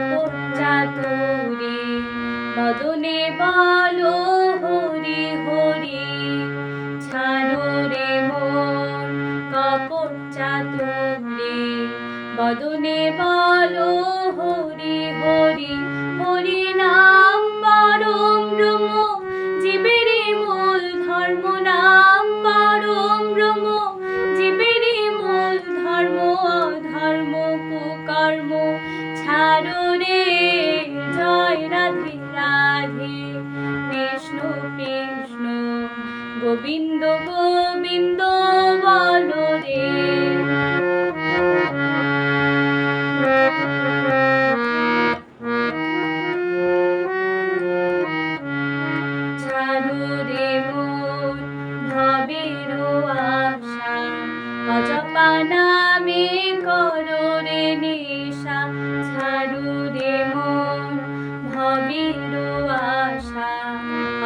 কপট চাতুরি মদনে বলো হরি হরি ছাড়ো রে মন কপট চাতুরি বদনে বলো হরি হরি হরি নাম পরম ব্রহ্ম, জীবেরই মূল ধর্ম নাম পরম ব্রহ্ম, জীবেরই মূল ধর্ম, অধর্ম কুকর্ম ছাড়ো রে জয় রাধে রাধে। কৃষ্ণ কৃষ্ণ গোবিন্দ গোবিন্দ, বলো রে। ছাড়ো রে মন, ভবের আশা অজপা নামে করো রে নেশা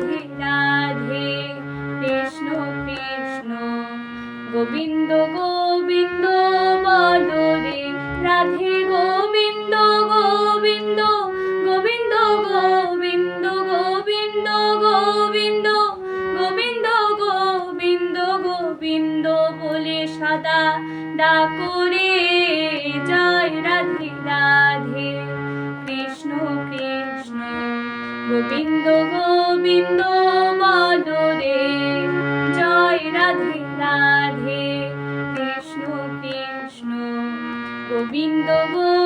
রাধে রাধে, কৃষ্ণ কৃষ্ণ। গোবিন্দ গোবিন্দ, বলো রে। রাধে, গোবিন্দ গোবিন্দ গোবিন্দ গোবিন্দ গোবিন্দ গোবিন্দ। গোবিন্দ গোবিন্দ গোবিন্দ বলে সদা ডাকরে জয় রাধে রাধে। গোবিন্দ গোবিন্দ বলো রে। জয় রাধে রাধে। কৃষ্ণ কৃষ্ণ। গোবিন্দ গোবিন্দ